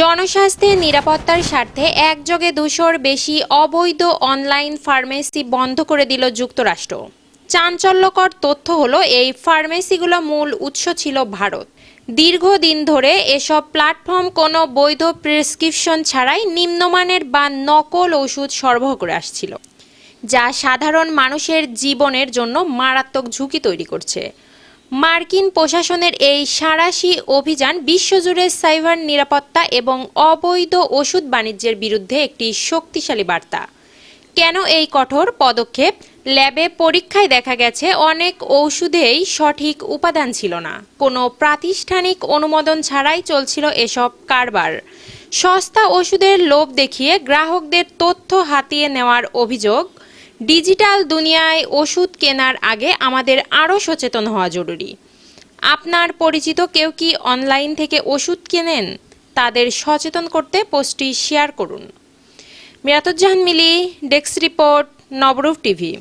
জনস্বাস্থ্যের নিরাপত্তার স্বার্থে একযোগে দুশোর বেশি অবৈধ অনলাইন ফার্মেসি বন্ধ করে দিল যুক্তরাষ্ট্র। চাঞ্চল্যকর তথ্য হলো, এই ফার্মেসিগুলো মূল উৎস ছিল ভারত। দীর্ঘদিন ধরে এসব প্ল্যাটফর্ম কোনো বৈধ প্রেসক্রিপশন ছাড়াই নিম্নমানের বা নকল ওষুধ সরবরাহ করে আসছিল, যা সাধারণ মানুষের জীবনের জন্য মারাত্মক ঝুঁকি তৈরি করছে। মার্কিন প্রশাসনের এই সাঁড়াশি অভিযান বিশ্বজুড়ে সাইবার নিরাপত্তা এবং অবৈধ ওষুধ বাণিজ্যের বিরুদ্ধে একটি শক্তিশালী বার্তা। কেন এই কঠোর পদক্ষেপ? ল্যাবে পরীক্ষায় দেখা গেছে অনেক ঔষধেই সঠিক উপাদান ছিল না। কোনো প্রাতিষ্ঠানিক অনুমোদন ছাড়াই চলছিল এসব কারবার। সস্তা ওষুধের লোভ দেখিয়ে গ্রাহকদের তথ্য হাতিয়ে নেওয়ার অভিযোগ ডিজিটাল দুনিয়ায় ওষুধ কেনার আগে আমাদের আরও সচেতন হওয়া জরুরি। আপনার পরিচিত কেউ কি অনলাইন থেকে ওষুধ কেনেন? তাদের সচেতন করতে পোস্টটি শেয়ার করুন। Miratuzzahan Mili, desk report, Nabarup TV.